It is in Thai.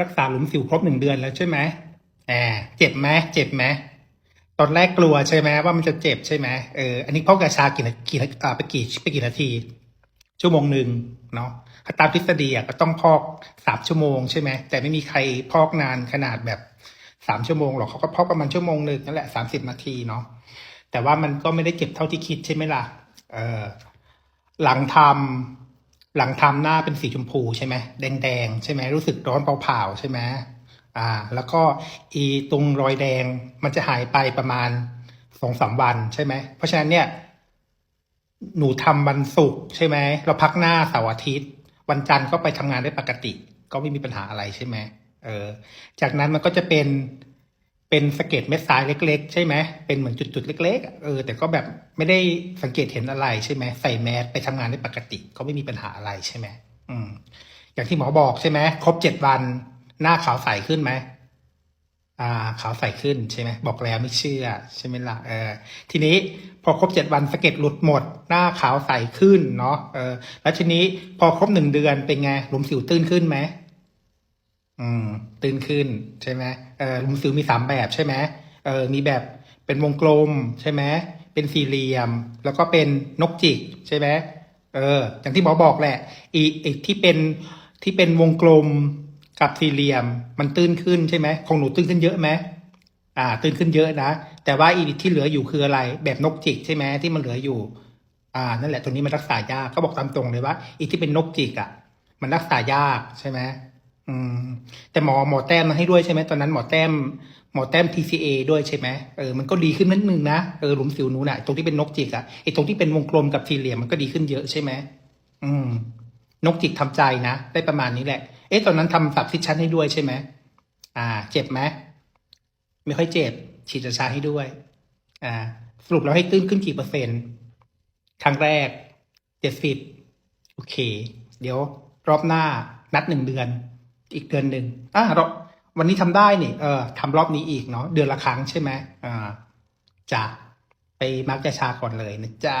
รักษาหลุมสิวครบหนึ่งเดือนแล้วใช่ไหมแอบเจ็บไหมเจ็บไหมตอนแรกกลัวใช่ไหมว่ามันจะเจ็บใช่ไหมเอออันนี้พอกระชากี่กี่อ่าไปกี่ไปกี่นาที ชั่วโมงหนึ่งเนาะถ้าตามทฤษฎีอะก็ต้องพอกสามชั่วโมงใช่ไหมแต่ไม่มีใครพอกนานขนาดแบบสามชั่วโมงหรอกเขาก็พอกประมาณชั่วโมงหนึ่งนั่นแหละสามสิบนาทีเนาะแต่ว่ามันก็ไม่ได้เจ็บเท่าที่คิดใช่ไหมล่ะเออหลังทำ หลังทำหน้าเป็นสีชมพูใช่ไหมแดงๆใช่ไหมรู้สึกร้อนเผาๆใช่ไหมอ่า แล้วก็อีตรงรอยแดงมันจะหายไปประมาณสองสามวันใช่ไหมเพราะฉะนั้นเนี่ยหนูทำวันศุกร์ใช่ไหมเราพักหน้าเสาร์อาทิตย์ วันจันทร์ก็ไปทำงานได้ปกติ ก็ไม่มีปัญหาอะไรใช่ไหมเออ จากนั้นมันก็จะเป็น เป็นสะเก็ดเม็ดทรายเล็ก ๆ ใช่ไหมเป็นเหมือนจุดๆเล็กๆเออแต่ก็แบบไม่ได้สังเกตเห็นอะไรใช่ไหมใส่แมสไปทำงานได้ปกติก็ไม่มีปัญหาอะไรใช่ไหมอืม อย่างที่หมอบอกใช่ไหมครบเจ็ดวัน หน้าขาวใสขึ้นไหมอ่าขาวใสขึ้นใช่ไหมบอกแล้วไม่เชื่อ ใช่ไหมล่ะเออทีนี้พอครบเจ็ดวันสะเก็ดหลุดหมด หน้าขาวใสขึ้นเนาะเออแล้วทีนี้พอครบหนึ่งเดือนเป็นไงหลุมสิวตื้นขึ้นไหม อืมตื้นขึ้นใช่ไหมเออลุมสิวมีสามแบบใช่ไหมเออมีแบบเป็นวงกลมใช่ไหมเป็นสี่เหลี่ยม แล้วก็เป็นนกจิกใช่ไหมเออ อย่างที่หมอบอกแหละ อีอีที่เป็นที่เป็นวงกลมกับสี่เหลี่ยม มันตื้นขึ้นใช่ไหมของหนูตื้นขึ้นเยอะไหมอ่า ตื้นขึ้นเยอะนะ แต่ว่าอีที่เหลืออยู่คืออะไร แบบนกจิกใช่ไหมที่มันเหลืออยู่ อ่า นั่นแหละตัวนี้มันรักษายาก ก็บอกตามตรงเลยว่า อีที่เป็นนกจิกอะ มันรักษายากใช่ไหม อืม แต่หมอหมอแต้มมาให้ด้วยใช่ไหมตอนนั้นหมอแต้มหมอแต้ม TCA ด้วยใช่ไหมเออมันก็ดีขึ้นนิดนึงนะเออหลุมสิวหนูน่ะตรงที่เป็นนกจิกอะไอตรงที่เป็นวงกลมกับสี่เหลี่ยมมันก็ดีขึ้นเยอะใช่ไหมอืม นกจิกทำใจนะได้ประมาณนี้แหละ เอ๊ะตอนนั้นทำสับซิชันให้ด้วยใช่ไหมอ่า เจ็บไหมไม่ค่อยเจ็บฉีดยาชาให้ด้วย อ่า สรุปแล้วให้ตื้นขึ้นกี่เปอร์เซ็นต์ครั้งแรกเจ็ดสิบโอเค เดี๋ยว รอบหน้านัดหนึ่งเดือน อีกเดือนหนึ่งอ่าราวันนี้ทำได้นี่เออทำรอบนี้อีกเนาะเดือนละครั้งใช่ไหมอ่าจ้ะไปมาร์กยาชาก่อนเลยนะจ๊ะ